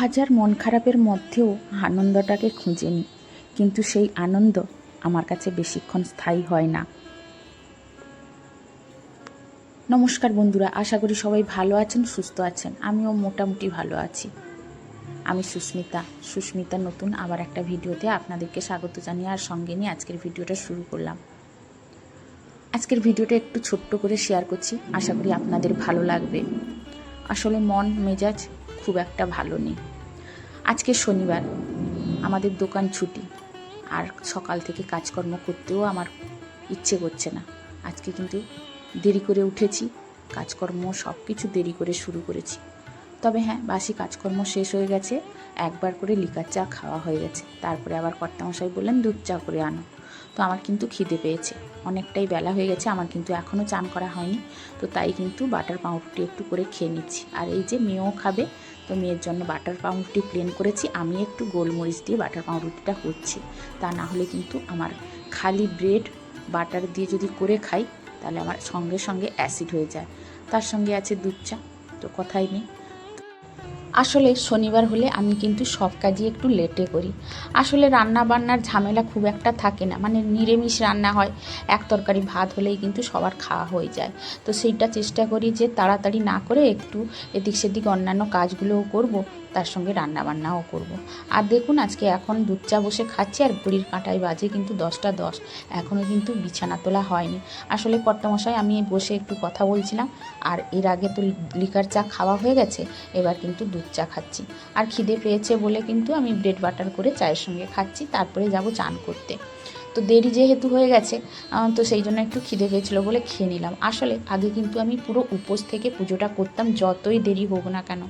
হাজার মন খারাপের মধ্যেও আনন্দটাকে খুঁজে নিই কিন্তু সেই আনন্দ আমার কাছে বেশিক্ষণ স্থায়ী হয় না। নমস্কার বন্ধুরা, আশা করি সবাই ভালো আছেন, সুস্থ আছেন। আমিও মোটামুটি ভালো আছি। আমি সুস্মিতা সুস্মিতা নতুন আবার একটা ভিডিওতে আপনাদেরকে স্বাগত জানিয়ে আর সঙ্গে নিয়ে আজকের ভিডিওটা শুরু করলাম। আজকের ভিডিওটা একটু ছোট্ট করে শেয়ার করছি। আশা করি আপনাদের ভালো লাগবে। আসলে মন, মেজাজ খুব একটা ভালো নেই। আজকে শনিবার, আমাদের দোকান ছুটি, আর সকাল থেকে কাজকর্ম করতেও আমার ইচ্ছে করছে না। আজকে কিন্তু দেরি করে উঠেছি, কাজকর্ম সব কিছু দেরি করে শুরু করেছি। তবে হ্যাঁ বাসি কাজকর্ম শেষ হয়ে গেছে, একবার করে লিকার চা খাওয়া হয়ে গেছে। তারপরে আবার কর্তামশাই বললেন, দুধ চা করে আনো। তো আমার কিন্তু খিদে পেয়েছে। অনেকটাই বেলা হয়ে গেছে, আমার কিন্তু এখনও চান করা হয়নি। তো তাই কিন্তু বাটার পাউরুটি একটু করে খেয়ে নিচ্ছি। আর এই যে মেয়েও খাবে, তো মেয়ের জন্য বাটার পাউরুটি প্লেন করেছি। আমি একটু গোলমরিচ দিয়ে বাটার পাউরুটিটা করছি। তা না হলে কিন্তু আমার খালি ব্রেড বাটার দিয়ে যদি করে খাই, তাহলে আমার সঙ্গে সঙ্গে অ্যাসিড হয়ে যায়। তার সঙ্গে আছে দুধ চা, তো কথাই নেই। আসলে শনিবার হলে আমি কিন্তু সব কাজই একটু লেটে করি। আসলে রান্না বান্নার ঝামেলা খুব একটা থাকে না মানে নিরামিষ রান্না হয়, এক তরকারি ভাত হলেই কিন্তু সবার খাওয়া হয়ে যায়। তো সেইটা চেষ্টা করি যে তাড়াতাড়ি না করে একটু এদিক সেদিক অন্যান্য কাজগুলোও করব, তার সঙ্গে রান্না বান্নাও করব। আর দেখুন, আজকে এখন দুধ চা বসে খাচ্ছি আর ঘড়ির কাঁটায় বাজে কিন্তু দশটা দশ এখনও কিন্তু বিছানা তোলা হয়নি। আসলে কর্তামশাই, আমি বসে একটু কথা বলছিলাম, আর এর আগে তো লিকার চা খাওয়া হয়ে গেছে, এবার কিন্তু দুধ চা খাচ্ছি। আর খিদে পেয়েছে বলে কিন্তু আমি ব্রেড বাটার করে চায়ের সঙ্গে খাচ্ছি, তারপরে যাব চান করতে। তো দেরি যেহেতু হয়ে গেছে তো সেই জন্য একটু খিদে পেয়েছিলো বলে খেয়ে নিলাম। আসলে আগে কিন্তু আমি পুরো উপোস থেকে পুজোটা করতাম, যতই দেরি হোক না কেন।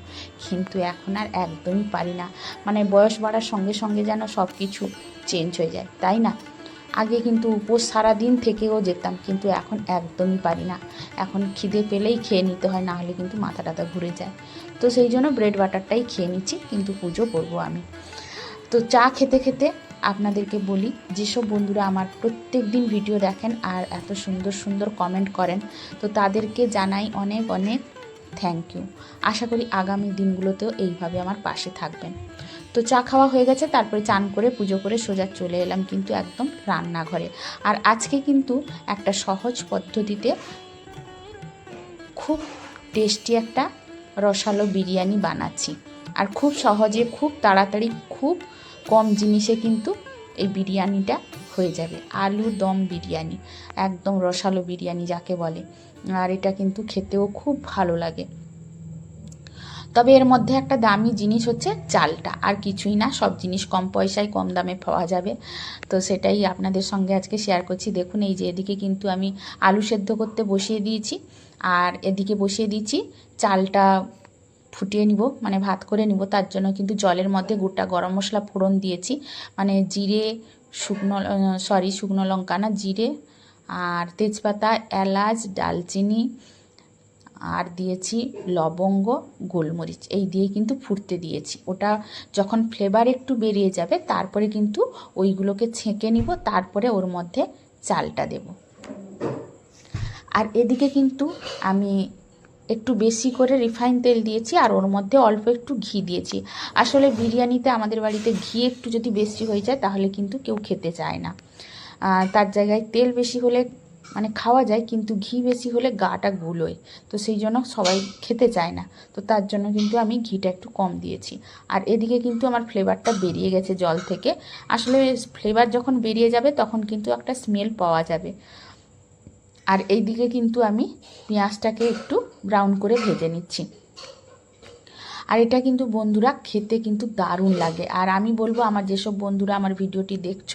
কিন্তু এখন আর একদমই পারি না। মানে বয়স বাড়ার সঙ্গে সঙ্গে যেন সব কিছু চেঞ্জ হয়ে যায়, তাই না? আগে কিন্তু উপোস সারাদিন থেকেও যেতাম, কিন্তু এখন একদমই পারি না। এখন খিদে পেলেই খেয়ে নিতে হয়, না হলে কিন্তু মাথা টাথা ঘুরে যায়। তো সেই জন্য ব্রেড বাটারটাই খেয়ে নিচ্ছি, কিন্তু পুজো করব আমি। তো চা খেতে খেতে আপনাদেরকে বলি, যেসব বন্ধুরা আমার প্রত্যেক দিন ভিডিও দেখেন আর এত সুন্দর সুন্দর কমেন্ট করেন, তো তাদেরকে জানাই অনেক অনেক থ্যাংক ইউ আশা করি আগামী দিনগুলোতেও এইভাবে আমার পাশে থাকবেন। তো চা খাওয়া হয়ে গেছে, তারপরে চান করে পুজো করে সোজা চলে এলাম কিন্তু একদম রান্নাঘরে। আর আজকে কিন্তু একটা সহজ পদ্ধতিতে খুব টেস্টি একটা রসালো বিরিয়ানি বানাচ্ছি। আর খুব সহজে, খুব তাড়াতাড়ি, খুব কম জিনিসে কিন্তু এই বিরিয়ানিটা হয়ে যাবে। আলু দম বিরিয়ানি, একদম রসালো বিরিয়ানি যাকে বলে। আর এটা কিন্তু খেতেও খুব ভালো লাগে। তবে এর মধ্যে একটা দামি জিনিস হচ্ছে চালটা। আর কিছুই না, সব জিনিস কম পয়সায় কম দামে পাওয়া যাবে। তো সেটাই আপনাদের সঙ্গে আজকে শেয়ার করছি। দেখুন, এই যে এদিকে কিন্তু আমি আলু সেদ্ধ করতে বসিয়ে দিয়েছি। আর এদিকে বসিয়ে দিয়েছি চালটা ফুটিয়ে নিব মানে ভাত করে নিব। তার জন্য কিন্তু জলের মধ্যে গোটা গরম মশলা ফোড়ন দিয়েছি। মানে জিরে, শুকনো সরি শুকনো লঙ্কা না, জিরে আর তেজপাতা, এলাচ, ডালচিনি আর দিয়েছি লবঙ্গ, গোলমরিচ। এই দিয়ে কিন্তু ফুটতে দিয়েছি। ওটা যখন ফ্লেভার একটু বেরিয়ে যাবে, তারপরে কিন্তু ওইগুলোকে ছেঁকে নিব, তারপরে ওর মধ্যে চালটা দেব। আর এদিকে কিন্তু আমি একটু বেশি করে রিফাইন তেল দিয়েছি, আর ওর মধ্যে অল্প একটু ঘি দিয়েছি। আসলে বিরিয়ানিতে আমাদের বাড়িতে ঘি একটু যদি বেশি হয়ে যায়, তাহলে কিন্তু কেউ খেতে চায় না। তার জায়গায় তেল বেশি হলে মানে খাওয়া যায়, কিন্তু ঘি বেশি হলে গাটা গুলোয় তো সেই জন্য সবাই খেতে চায় না। তো তার জন্য কিন্তু আমি ঘিটা একটু কম দিয়েছি। আর এদিকে কিন্তু আমার ফ্লেভারটা বেরিয়ে গেছে জল থেকে। আসলে ফ্লেভার যখন বেরিয়ে যাবে, তখন কিন্তু একটা স্মেল পাওয়া যাবে। আর এইদিকে কিন্তু আমি পেঁয়াজটাকে একটু ব্রাউন করে ভেজে নিচ্ছি। আর এটা কিন্তু বন্ধুরা খেতে কিন্তু দারুণ লাগে। আর আমি বলব, আমার যেসব বন্ধুরা আমার ভিডিওটি দেখছ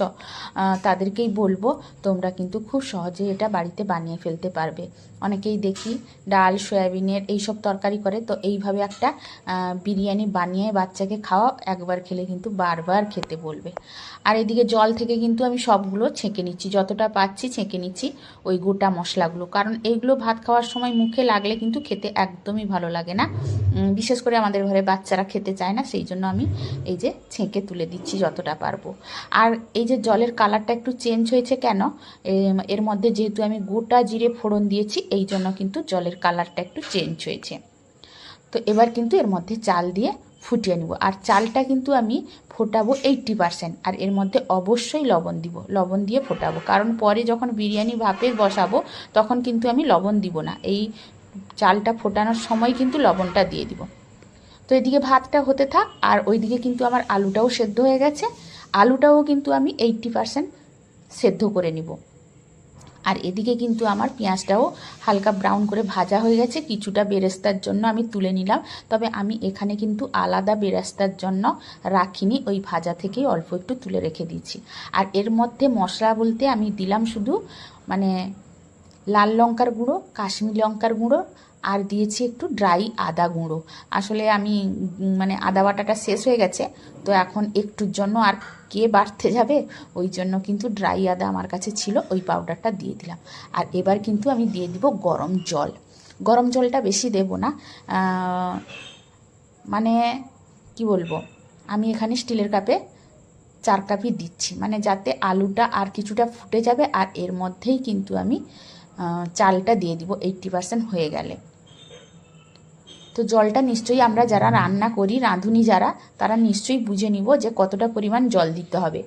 তাদেরকেই বলব, তোমরা কিন্তু খুব সহজেই এটা বাড়িতে বানিয়ে ফেলতে পারবে। অনেকেই দেখি, ডাল, সয়াবিনের এইসব তরকারি করে। তো এইভাবে একটা বিরিয়ানি বানিয়ে বাচ্চাকে খাওয়া একবার খেলে কিন্তু বারবার খেতে বলবে। আর এদিকে জল থেকে কিন্তু আমি সবগুলো ছেঁকে নিচ্ছি। যতটা পাচ্ছি ছেঁকে নিচ্ছি ওই গোটা মশলাগুলো। কারণ এইগুলো ভাত খাওয়ার সময় মুখে লাগলে কিন্তু খেতে একদমই ভালো লাগে না। বিশেষ করে আমাদের ঘরে বাচ্চারা খেতে চায় না, সেই জন্য আমি এই যে ছেঁকে তুলে দিচ্ছি যতটা পারব। আর এই যে জলের কালারটা একটু চেঞ্জ হয়েছে কেন? এর মধ্যে যেহেতু আমি গোটা জিরে ফোড়ন দিয়েছি এই জন্য কিন্তু জলের কালারটা একটু চেঞ্জ হয়েছে। তো এবার কিন্তু এর মধ্যে চাল দিয়ে ফুটিয়ে নিব। আর চালটা কিন্তু আমি ফোটাবো এইট্টি পারসেন্ট আর এর মধ্যে অবশ্যই লবণ দিব। লবণ দিয়ে ফোটাবো। কারণ পরে যখন বিরিয়ানি ভাপে বসাবো, তখন কিন্তু আমি লবণ দিব না। এই চালটা ফোটানোর সময় কিন্তু লবণটা দিয়ে দিব। তো এদিকে ভাতটা হতে থাক, আর ওইদিকে কিন্তু আমার আলুটাও সেদ্ধ হয়ে গেছে। আলুটাও কিন্তু আমি এইট্টি পারসেন্ট সেদ্ধ করে নিব। আর এদিকে কিন্তু আমার পেঁয়াজটাও হালকা ব্রাউন করে ভাজা হয়ে গেছে, কিছুটা বেরেস্তার জন্য আমি তুলে নিলাম। তবে আমি এখানে কিন্তু আলাদা বেরেস্তার জন্য রাখিনি, ওই ভাজা থেকেই অল্প একটু তুলে রেখে দিয়েছি। আর এর মধ্যে মশলা বলতে আমি দিলাম শুধু মানে লাল লঙ্কার গুঁড়ো, কাশ্মীর লঙ্কার গুঁড়ো আর দিয়েছি একটু ড্রাই আদা গুঁড়ো। আসলে আমি মানে আদা বাটাটা শেষ হয়ে গেছে, তো এখন একটুর জন্য আর কে বাড়তে যাবে, ওই জন্য কিন্তু ড্রাই আদা আমার কাছে ছিল, ওই পাউডারটা দিয়ে দিলাম। আর এবার কিন্তু আমি দিয়ে দিব গরম জল। গরম জলটা বেশি দেব না মানে কি বলব, আমি এখানে স্টিলের কাপে চার কাপই দিচ্ছি মানে যাতে আলুটা আর কিছুটা ফুটে যাবে, আর এর মধ্যেই কিন্তু আমি চালটা দিয়ে দিব এইট্টি পার্সেন্ট হয়ে গেলে। তো জলটা নিশ্চয়ই আমরা যারা রান্না করি, রাঁধুনি যারা, তারা নিশ্চয়ই বুঝে নিব যে কতটা পরিমাণ জল দিতে হবে।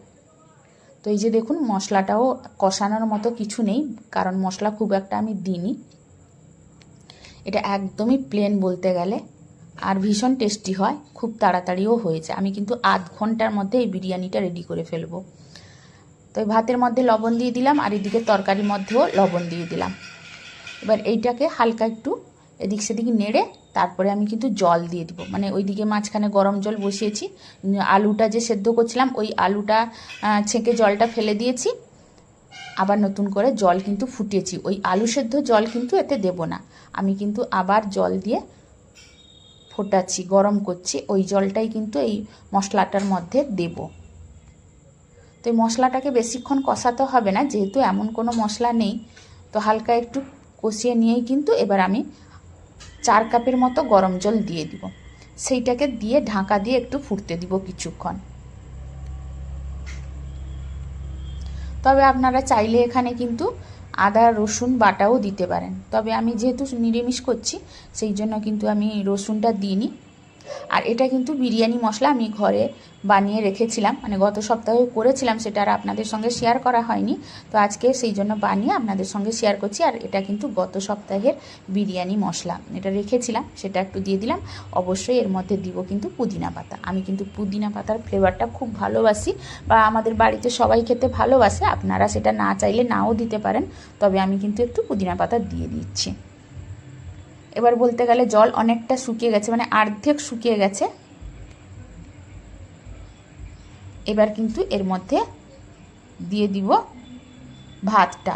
তো এই যে দেখুন, মশলাটাও কষানোর মতো কিছু নেই, কারণ মশলা খুব একটা আমি দিইনি। এটা একদমই প্লেন বলতে গেলে, আর ভীষণ টেস্টি হয়, খুব তাড়াতাড়িও হয়েছে। আমি কিন্তু আধ ঘণ্টার মধ্যে এই বিরিয়ানিটা রেডি করে ফেলব। তো এই ভাতের মধ্যে লবণ দিয়ে দিলাম, আর এদিকে তরকারির মধ্যেও লবণ দিয়ে দিলাম। এবার এইটাকে হালকা একটু এদিক সেদিক নেড়ে তারপরে আমি কিন্তু জল দিয়ে দিব। মানে ওইদিকে মাঝখানে গরম জল বসিয়েছি। আলুটা যে সেদ্ধ করছিলাম, ওই আলুটা ছেঁকে জলটা ফেলে দিয়েছি। আবার নতুন করে জল কিন্তু ফুটিয়েছি। ওই আলু সেদ্ধ জল কিন্তু এতে দেব না। আমি কিন্তু আবার জল দিয়ে ফোটাচ্ছি, গরম করছি। ওই জলটাই কিন্তু এই মশলাটার মধ্যে দেব। তো এই মশলাটাকে বেশিক্ষণ কষাতে হবে না। যেহেতু এমন কোনো মশলা নেই, তো হালকা একটু কষিয়ে নিয়েই কিন্তু এবার আমি চার কাপের মতো গরম জল দিয়ে দিব। সেইটাকে দিয়ে ঢাকা দিয়ে একটু ফুটতে দিব কিছুক্ষণ। তবে আপনারা চাইলে এখানে কিন্তু আদা, রসুন বাটাও দিতে পারেন। তবে আমি যেহেতু নিরামিষ করছি, সেই জন্য কিন্তু আমি রসুনটা দিইনি। আর এটা কিন্তু বিরিয়ানি মশলা আমি ঘরে বানিয়ে রেখেছিলাম। মানে গত সপ্তাহে করেছিলাম, সেটা আর আপনাদের সঙ্গে শেয়ার করা হয়নি। তো আজকে সেই জন্য বানিয়ে আপনাদের সঙ্গে শেয়ার করছি। আর এটা কিন্তু গত সপ্তাহের বিরিয়ানি মশলা। এটা রেখেছিলাম, সেটা একটু দিয়ে দিলাম। অবশ্যই এর মধ্যে দিব কিন্তু পুদিনা পাতা। আমি কিন্তু পুদিনা পাতার ফ্লেভারটা খুব ভালোবাসি বা আমাদের বাড়িতে সবাই খেতে ভালোবাসে। আপনারা সেটা না চাইলে নাও দিতে পারেন। তবে আমি কিন্তু একটু পুদিনা পাতা দিয়ে দিচ্ছি। এবার বলতে গেলে জল অনেকটা শুকিয়ে গেছে মানে অর্ধেক শুকিয়ে গেছে। এবার কিন্তু এর মধ্যে দিয়ে দিব ভাতটা।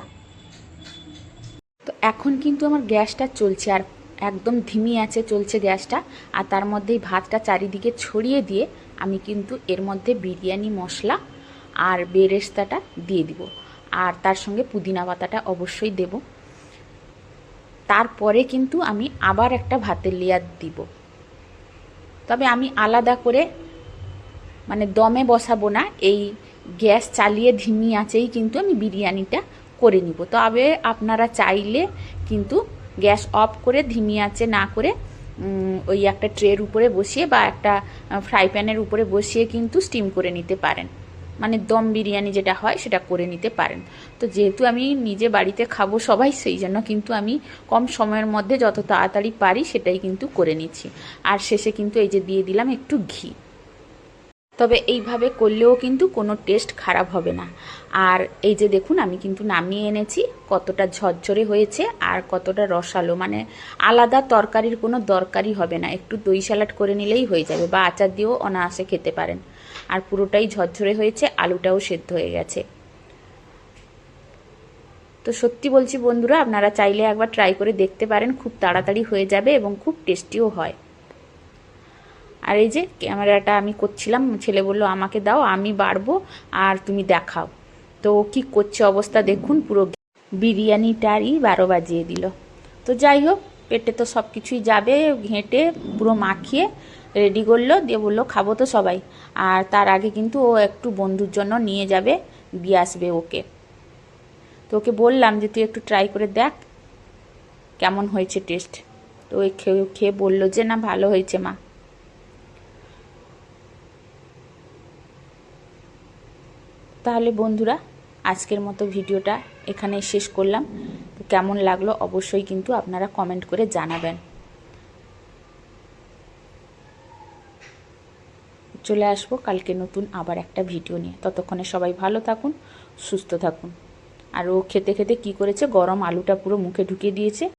তো এখন কিন্তু আমার গ্যাসটা চলছে, আর একদম ধিমি আছে, চলছে গ্যাসটা। আর তার মধ্যেই ভাতটা চারিদিকে ছড়িয়ে দিয়ে আমি কিন্তু এর মধ্যে বিরিয়ানি, মশলা আর বেরেস্তাটা দিয়ে দিব। আর তার সঙ্গে পুদিনা পাতাটা অবশ্যই দেবো। তারপরে কিন্তু আমি আবার একটা ভাতের লেয়ার দিব। তবে আমি আলাদা করে মানে দমে বসাবো না, এই গ্যাস চালিয়ে ধিমি আঁচেই কিন্তু আমি বিরিয়ানিটা করে নিব। তবে আপনারা চাইলে কিন্তু গ্যাস অফ করে ধিমি আঁচে না করে ওই একটা ট্রের উপরে বসিয়ে বা একটা ফ্রাই প্যানের উপরে বসিয়ে কিন্তু স্টিম করে নিতে পারেন। মানে দম বিরিয়ানি যেটা হয় সেটা করে নিতে পারেন। তো যেহেতু আমি নিজে বাড়িতে খাব সবাই, সেই জন্য কিন্তু আমি কম সময়ের মধ্যে যত তাড়াতাড়ি পারি সেটাই কিন্তু করে নিচ্ছি। আর শেষে কিন্তু এই যে দিয়ে দিলাম একটু ঘি। তবে এইভাবে করলেও কিন্তু কোনো টেস্ট খারাপ হবে না। আর এই যে দেখুন, আমি কিন্তু নামিয়ে এনেছি, কতটা ঝরঝরে হয়েছে আর কতটা রসালো। মানে আলাদা তরকারির কোনো দরকারই হবে না। একটু দই স্যালাড করে নিলেই হয়ে যাবে বা আচার দিয়েও অনায়াসে খেতে পারেন। আর পুরোটাই ঝরঝরে হয়েছে, আলুটাও সেদ্ধ হয়ে গেছে। তো সত্যি বলছি বন্ধুরা, আপনারা চাইলে একবার ট্রাই করে দেখতে পারেন, খুব তাড়াতাড়ি হয়ে যাবে এবং খুব টেস্টিও হয়। আর এই যে ক্যামেরাটা আমি করছিলাম, ছেলে বলল, আমাকে দাও, আমি বাড়বো আর তুমি দেখাও। তো কি করছে অবস্থা দেখুন, পুরো বিরিয়ানিটারই বারো বাজিয়ে দিল। তো যাই হোক, পেটে তো সব কিছুই যাবে, ঘেঁটে, পুরো মাখিয়ে রেডি করল, দিয়ে বলল, খাব তো সবাই। আর তার আগে কিন্তু ও একটু বন্ধুর জন্য নিয়ে যাবে, দিয়ে আসবে ওকে। তো ওকে বললাম যে, তুই একটু ট্রাই করে দেখ, কেমন হয়েছে টেস্ট তো ওই খেয়ে খেয়ে বলল যে, না, ভালো হয়েছে মা। তাহলে বন্ধুরা, আজকের মতো ভিডিওটা এখানে শেষ করলাম। তো কেমন লাগল অবশ্যই কিন্তু আপনারা কমেন্ট করে জানাবেন। চলে আসব। কালকে নতুন আবার একটা ভিডিও নিয়ে। ততক্ষণে সবাই ভালো থাকুন, সুস্থ থাকুন। আর ও খেতে খেতে কি করেছে? গরম আলুটা পুরো মুখে ঢুকিয়ে দিয়েছে।